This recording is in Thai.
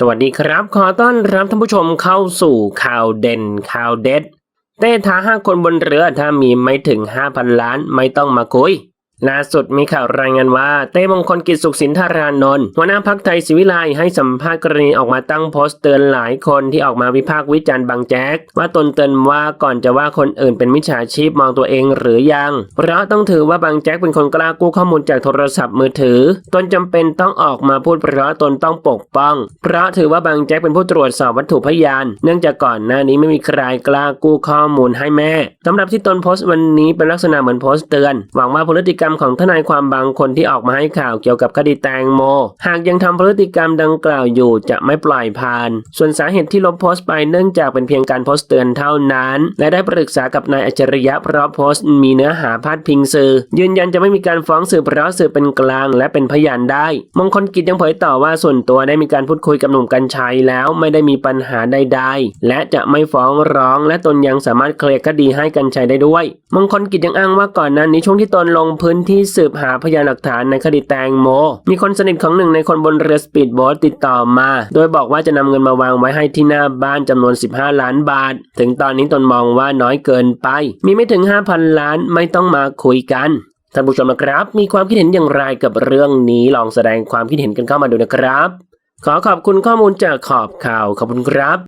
สวัสดีครับ ขอต้อนรับท่านผู้ชมเข้าสู่ข่าวเด่นข่าวเด็ดเต้ท้าห้าคนบนเรือถ้ามีไม่ถึง 5,000 ล้านไม่ต้องมาคุย ล่าสุดมีข่าวรายงานว่าเต้มงคลกิจสุขสินธารานนท์หัวหน้าพักไทยศิวิไลให้สัมภาษณ์กรณีออกมาตั้งโพสต์เตือนหลายคนที่ออกมาวิพากษ์วิจารณ์บางแจ๊กว่าตนเตือนว่าก่อนจะว่าคนอื่นเป็นมิจฉาชีพมองตัวเองหรือยัง เพราะต้องถือว่าบางแจ๊กเป็นคนกล้ากู้ข้อมูลจากโทรศัพท์มือถือ ตนจำเป็นต้องออกมาพูดเพราะตนต้องปกป้อง เพราะถือว่าบางแจ๊กเป็นผู้ตรวจสอบวัตถุพยาน เนื่องจากก่อนหน้านี้ไม่มีใครกล้ากู้ข้อมูลให้แม่สำหรับที่ตนโพสต์วันนี้เป็นลักษณะเหมือนโพสต์เตือนหวังว่าพฤติกรรมของทนายความบางคนที่ออกมาให้ข่าวเกี่ยวกับคดีแตงโม หากยังทำพฤติกรรมดังกล่าวอยู่จะไม่ปล่อยผ่าน ส่วนสาเหตุที่ลบโพสต์ไปเนื่องจากเป็นเพียงการโพสต์เตือนเท่านั้น และได้ปรึกษากับนายอัจฉริยะเพราะโพสต์มีเนื้อหาพาดพิงสื่อ ยืนยันจะไม่มีการฟ้องสื่อเพราะสื่อเป็นกลางและเป็นพยานได้ มงคลกิจยังเผยต่อว่าส่วนตัวได้มีการพูดคุยกับหนุ่มกัญชัยแล้วไม่ได้มีปัญหาใดๆ และจะไม่ฟ้องร้อง และตนยังสามารถเคลียร์คดีให้กัญชัยได้ด้วย มงคลกิจยังอ้างว่าก่อนหน้านี้ช่วงที่ตนลงพื้นที่สืบหาพยานหลักฐานในคดีแตงโม มีคนสนิทของหนึ่งในคนบนเรือสปีดโบ๊ทติดต่อมา โดยบอกว่าจะนำเงินมาวางไว้ให้ที่หน้าบ้านจำนวน 15 ล้านบาท ถึงตอนนี้ตนมองว่าน้อยเกินไป มีไม่ถึง 5,000 ล้านไม่ต้องมาคุยกันท่านผู้ชมนะครับ มีความคิดเห็นอย่างไรกับเรื่องนี้ลองแสดงความคิดเห็นกันเข้ามาดูนะครับ ขอขอบคุณข้อมูลจากขอบข่าวขอบคุณครับ